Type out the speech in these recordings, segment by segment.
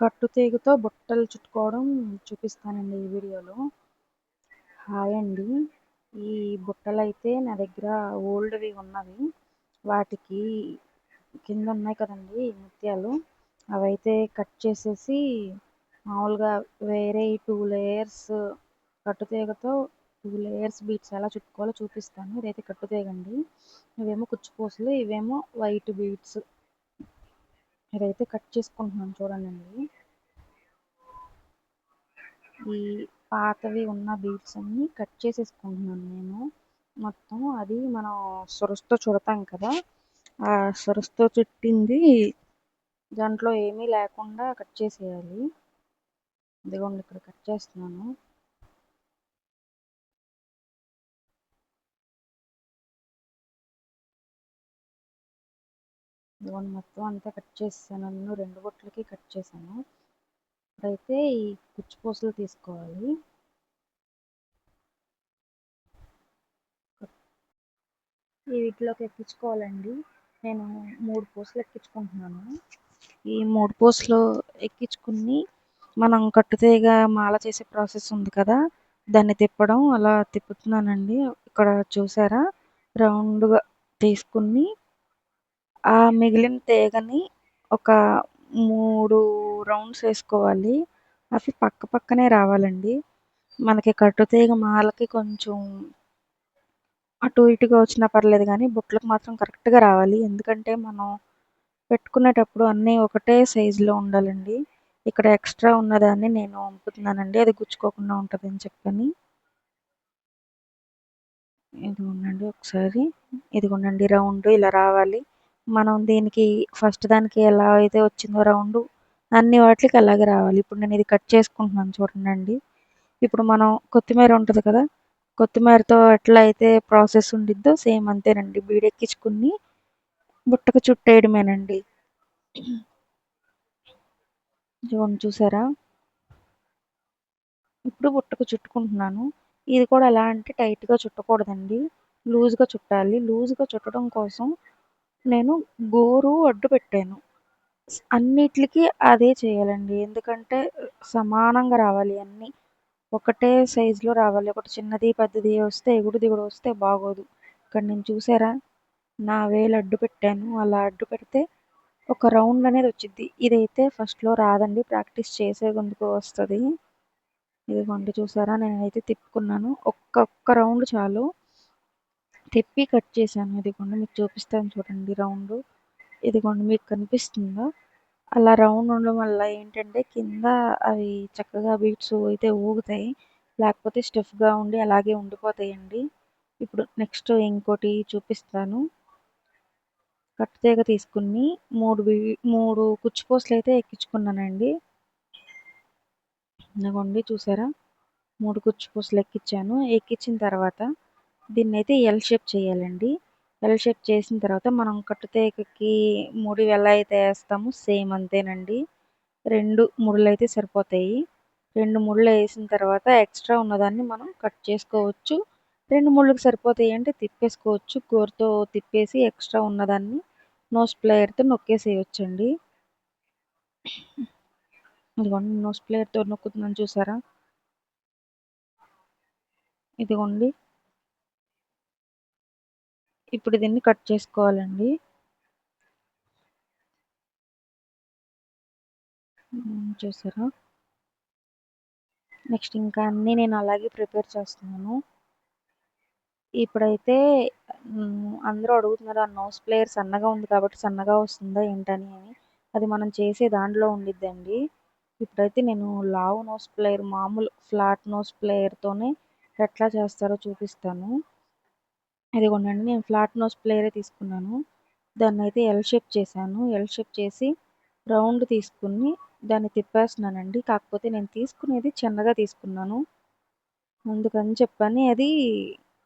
కట్టుతీగతో బుట్టలు చుట్టుకోవడం చూపిస్తానండి ఈ వీడియోలో. హాయ్ అండి. ఈ బుట్టలు అయితే నా దగ్గర ఓల్డ్వి ఉన్నవి. వాటికి కింద ఉన్నాయి కదండి ముత్యాలు. అవైతే కట్ చేసేసి మామూలుగా వేరే టూ లేయర్స్ కట్టుతీగతో టూ లేయర్స్ బీట్స్ ఎలా చుట్టుకోవాలో చూపిస్తాను. ఇదైతే కట్టుతీగండి ఇవేమో కుచ్చిపూసలు ఇవేమో వైట్ బీట్స్. ఇదైతే కట్ చేసుకుంటున్నాను చూడండి ఈ పాతవి ఉన్న బీట్స్ అన్ని కట్ చేసేసుకుంటున్నాను నేను. మొత్తం అది మనం సొరస్తో చుడతాం కదా ఆ సొరస్తో చుట్టింది దాంట్లో ఏమీ లేకుండా కట్ చేసేయాలి. ఇదిగోండి ఇక్కడ కట్ చేస్తున్నాను. ఇదిగోండి మొత్తం అంతా కట్ చేసాను నేను రెండు బొట్లకి కట్ చేశాను. ఇప్పుడైతే ఈ కుచ్చిపూసలు తీసుకోవాలి. ఈ వీటిలోకి ఎక్కించుకోవాలండి. నేను మూడు పూసలు ఎక్కించుకుంటున్నాను. ఈ మూడు పూసలు ఎక్కించుకుని మనం కట్టుతీగ మాల చేసే ప్రాసెస్ ఉంది కదా దాన్ని తిప్పడం అలా తిప్పుతున్నానండి. ఇక్కడ చూసారా? రౌండ్గా తీసుకుని ఆ మిగిలిన తీగని ఒక మూడు రౌండ్స్ వేసుకోవాలి. అవి పక్క పక్కనే రావాలండి. మనకి కట్టుతీగ మాలకి కొంచెం అటు ఇటుగా వచ్చినా పర్లేదు కానీ బుట్టలకు మాత్రం కరెక్ట్గా రావాలి. ఎందుకంటే మనం పెట్టుకునేటప్పుడు అన్నీ ఒకటే సైజులో ఉండాలండి. ఇక్కడ ఎక్స్ట్రా ఉన్నదాన్ని నేను పంపుతున్నానండి అది గుచ్చుకోకుండా ఉంటుందని చెప్పని. ఇదిగోండి ఒకసారి. ఇదిగోండి రౌండ్ ఇలా రావాలి. మనం దీనికి ఫస్ట్ దానికి ఎలా అయితే వచ్చిందో రౌండ్ అన్ని వాటికి అలాగే రావాలి. ఇప్పుడు నేను ఇది కట్ చేసుకుంటున్నాను చూడండి ఇప్పుడు మనం కొత్తిమీర ఉంటుంది కదా కొత్తిమీరతో ఎట్లా అయితే ప్రాసెస్ ఉండిద్దో సేమ్ అంతేనండి. బీడెక్కించుకుని బుట్టకు చుట్టేయడమేనండి. చూడండి చూసారా? ఇప్పుడు బుట్టకు చుట్టుకుంటున్నాను. ఇది కూడా ఎలా అంటే టైట్గా చుట్టకూడదండి. లూజ్గా చుట్టాలి. లూజ్గా చుట్టడం కోసం నేను గోరు అడ్డు పెట్టాను. అన్నిటికి అదే చేయాలండి. ఎందుకంటే సమానంగా రావాలి అన్నీ. ఒకటే సైజులో రావాలి. ఒకటి చిన్నది పెద్దది వస్తే ఎగుడు దిగుడు వస్తే బాగోదు. ఇక్కడ నేను చూసారా? నా వేలు అడ్డు పెట్టాను. అలా అడ్డు పెడితే ఒక రౌండ్ అనేది వచ్చింది ఇదైతే ఫస్ట్లో రాదండి. ప్రాక్టీస్ చేసే ముందుకు వస్తుంది. ఇదిగోండి చూసారా? నేనైతే తిప్పుకున్నాను. ఒక్క ఒక్క రౌండ్ చాలు. తెప్పి కట్ చేశాను. ఇదిగోండి మీకు చూపిస్తాను చూడండి. రౌండ్ ఇదిగోండి మీకు కనిపిస్తుందా? అలా రౌండ్ ఉండడం వల్ల ఏంటంటే కింద అవి చక్కగా బీట్స్ అయితే ఊగుతాయి. లేకపోతే స్టిఫ్గా ఉండి అలాగే ఉండిపోతాయండి. ఇప్పుడు నెక్స్ట్ ఇంకోటి చూపిస్తాను. కట్టుతీగ తీసుకుని మూడు బీ మూడు కుచ్చిపూసలు అయితే ఎక్కించుకున్నానండి. ఇదిగోండి చూసారా? మూడు కుచ్చిపూసలు ఎక్కించాను. ఎక్కించిన తర్వాత దీన్ని అయితే ఎల్ షేప్ చేయాలండి. ఎల్ షేప్ చేసిన తర్వాత మనం కట్టుతేకకి ముడి ఎలా అయితే వేస్తామో. సేమ్ అంతేనండి. రెండు ముడులు అయితే సరిపోతాయి. రెండు ముళ్ళు వేసిన తర్వాత ఎక్స్ట్రా ఉన్నదాన్ని మనం కట్ చేసుకోవచ్చు. రెండు ముళ్ళకి సరిపోతాయి అంటే తిప్పేసుకోవచ్చు. గోరుతో తిప్పేసి ఎక్స్ట్రా ఉన్నదాన్ని నోస్ ప్లేయర్తో నొక్కేసేయచ్చండి. ఇదిగోండి నోస్ ప్లేయర్తో నొక్కుతున్నాను చూసారా? ఇదిగోండి. ఇప్పుడు దీన్ని కట్ చేసుకోవాలండి. చూసారా? నెక్స్ట్ ఇంకా అన్నీ నేను అలాగే ప్రిపేర్ చేస్తున్నాను. ఇప్పుడైతే అందరూ అడుగుతున్నారు ఆ నోస్ ప్లేయర్ సన్నగా ఉంది కాబట్టి సన్నగా వస్తుందా ఏంటని అని. అది మనం చేసే దాంట్లో ఉండిద్దండి. ఇప్పుడైతే నేను లావు నోస్ ప్లేయర్ మామూలు ఫ్లాట్ నోస్ ప్లేయర్తోనే ఎట్లా చేస్తారో చూపిస్తాను. ఇదిగోండి నేను ఫ్లాట్ నోస్ ప్లేయరే తీసుకున్నాను. దాన్ని అయితే ఎల్ షేప్ చేశాను. ఎల్ షేప్ చేసి రౌండ్ తీసుకుని దాన్ని తిప్పేస్తున్నానండి. కాకపోతే నేను తీసుకునేది చిన్నగా తీసుకున్నాను. అందుకని చెప్పని అది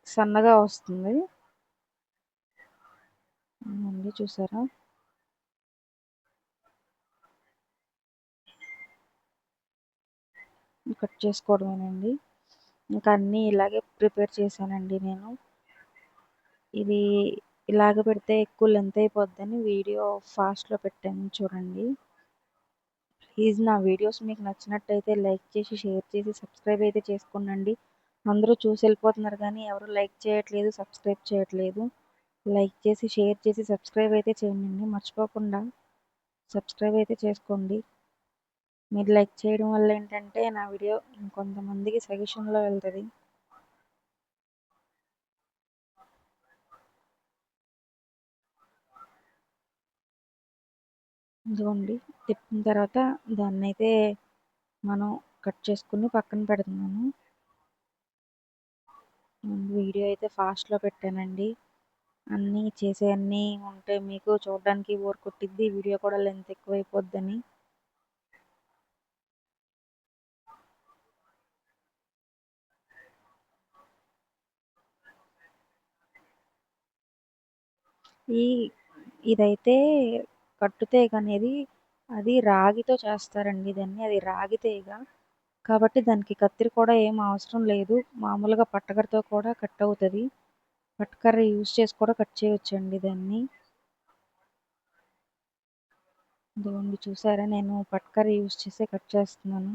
సన్నగా వస్తుంది. అండి చూసారా? కట్ చేసుకోవడమేనండి. ఇంకా అన్నీ ఇలాగే ప్రిపేర్ చేశానండి నేను. ఇది ఇలాగ పెడితే ఎక్కువ లెంత్ అయిపోద్దని వీడియో ఫాస్ట్లో పెట్టాను చూడండి. ప్లీజ్ నా వీడియోస్ మీకు నచ్చినట్టయితే లైక్ చేసి షేర్ చేసి సబ్స్క్రైబ్ అయితే చేసుకోనండి. అందరూ చూసి వెళ్ళిపోతున్నారు కానీ ఎవరు లైక్ చేయట్లేదు సబ్స్క్రైబ్ చేయట్లేదు. లైక్ చేసి షేర్ చేసి సబ్స్క్రైబ్ అయితే చేయండి. మర్చిపోకుండా సబ్స్క్రైబ్ అయితే చేసుకోండి. మీరు లైక్ చేయడం వల్ల ఏంటంటే నా వీడియో ఇంకొంతమందికి సజెషన్లో వెళ్తుంది. ఇదిగోండి తిప్పిన తర్వాత దాన్ని అయితే మనం కట్ చేసుకుని పక్కన పెడుతున్నాను. వీడియో అయితే ఫాస్ట్లో పెట్టానండి. అన్నీ చేసే అన్నీ ఉంటే మీకు చూడడానికి బోర్ కొట్టిద్ది వీడియో కూడా లెంత్ ఎక్కువైపోద్దని. ఈ ఇదైతే కట్టుతీగ అనేది అది రాగితో చేస్తారండి దాన్ని అది రాగి తీగ. కాబట్టి దానికి కత్తిరి కూడా ఏం అవసరం లేదు. మామూలుగా పట్టకరతో కూడా కట్ అవుతుంది. పట్టకర్ర యూజ్ చేసి కూడా కట్ చేయొచ్చండి దాన్ని ఇదిగోండి చూసారా? నేను పట్టకర్ర యూజ్ చేసి కట్ చేస్తున్నాను.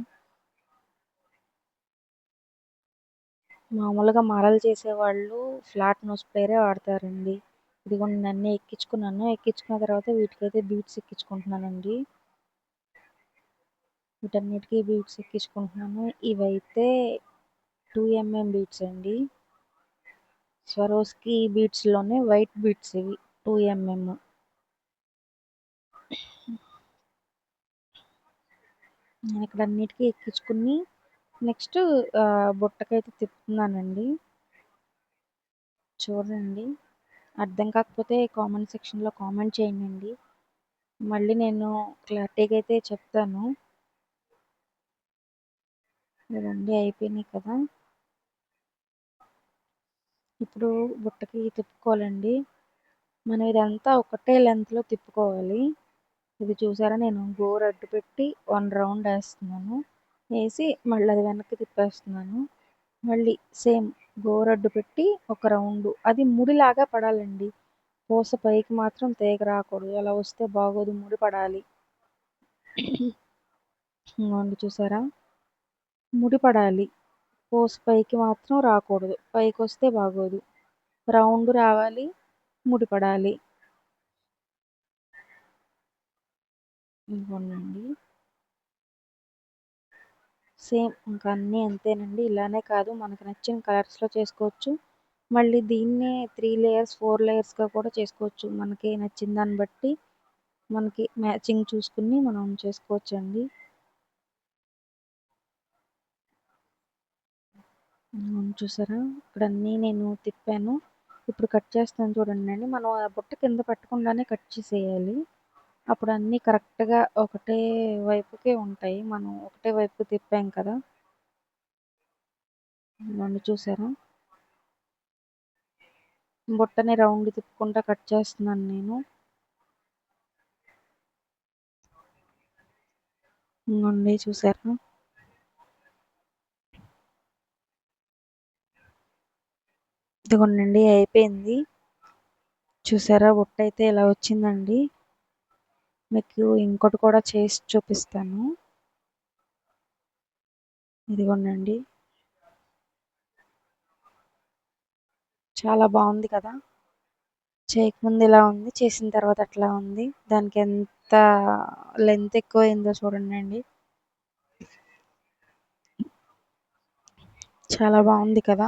మామూలుగా మాలలు చేసేవాళ్ళు ఫ్లాట్ నోస్ ప్లేయరే వాడతారండి. ఇదిగోండి నన్ను ఎక్కించుకున్నాను. ఎక్కించుకున్న తర్వాత వీటికైతే బీట్స్ ఎక్కించుకుంటున్నానండి. వీటన్నిటికీ బీట్స్ ఎక్కించుకుంటున్నాను. ఇవైతే టూ ఎంఎం బీట్స్ అండి. స్వరోస్కి బీట్స్లోనే వైట్ బీట్స్ ఇవి టూ ఎంఎం నేను ఇక్కడ అన్నిటికీ ఎక్కించుకుని నెక్స్ట్ బుట్టకైతే తిప్పుతున్నానండి. చూడండి. అర్థం కాకపోతే కామెంట్ సెక్షన్లో కామెంట్ చేయండి. మళ్ళీ నేను క్లారిటీగా అయితే చెప్తాను. ఇవన్నీ అయిపోయినాయి కదా. ఇప్పుడు బుట్టకి తిప్పుకోవాలండి. మనం ఇదంతా ఒకటే లెంత్లో తిప్పుకోవాలి. ఇది చూసారా? నేను గోరు అడ్డు పెట్టి వన్ రౌండ్ వేస్తున్నాను. వేసి మళ్ళీ అది వెనక్కి తిప్పేస్తున్నాను. మళ్ళీ సేమ్ గోరడ్డు పెట్టి ఒక రౌండ్. అది ముడిలాగా పడాలండి. పూస పైకి మాత్రం తీగ రాకూడదు. అలా వస్తే బాగోదు ముడి పడాలి. ఇంకోండి చూసారా? ముడి పడాలి. పూస పైకి మాత్రం రాకూడదు. పైకి వస్తే బాగోదు. రౌండ్ రావాలి ముడి పడాలి. ఇంకోండి. సేమ్ ఇంకా అన్నీ అంతేనండి. ఇలానే కాదు. మనకు నచ్చిన కలర్స్లో చేసుకోవచ్చు. మళ్ళీ దీన్నే త్రీ లేయర్స్ ఫోర్ లేయర్స్గా కూడా చేసుకోవచ్చు. మనకి నచ్చిన దాన్ని బట్టి మనకి మ్యాచింగ్ చూసుకుని మనం చేసుకోవచ్చండి. చూసారా? ఇక్కడ అన్నీ నేను తిప్పాను. ఇప్పుడు కట్ చేస్తాను చూడండి అండి. మనం ఆ బుట్ట కింద పట్టకుండానే కట్ చేసేయాలి. అప్పుడు అన్నీ కరెక్ట్గా ఒకటే వైపుకే ఉంటాయి. మనం ఒకటే వైపు తిప్పాం కదా? ఇవ్వండి చూసారా? బుట్టని రౌండ్ తిప్పుకుంటా కట్ చేస్తున్నాను నేను. ఇవ్వండి చూసారా? ఇదిగోండి అయిపోయింది. చూసారా? బుట్ట అయితే ఇలా వచ్చిందండి. మీకు ఇంకోటి కూడా చేసి చూపిస్తాను. ఇదిగోండి చాలా బాగుంది కదా. చేయకముందు ఇలా ఉంది చేసిన తర్వాత అట్లా ఉంది. దానికి ఎంత లెంత్ ఎక్కువైందో చూడండి అండి చాలా బాగుంది కదా.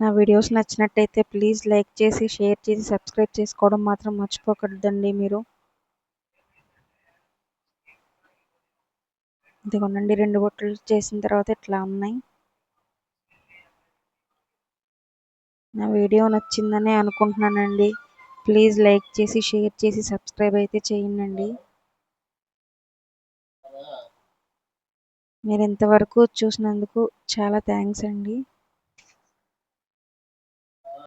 నా వీడియోస్ నచ్చినట్టయితే ప్లీజ్ లైక్ చేసి షేర్ చేసి సబ్స్క్రైబ్ చేసుకోవడం మాత్రం మర్చిపోకూడదండి మీరు. ఇదిగోనండి రెండు బొట్టలు చేసిన తర్వాత ఇట్లా ఉన్నాయి. నా వీడియో నచ్చిందని అనుకుంటున్నానండి. ప్లీజ్ లైక్ చేసి షేర్ చేసి సబ్స్క్రైబ్ అయితే చేయండి. మీరు ఇంతవరకు చూసినందుకు చాలా థ్యాంక్స్ అండి.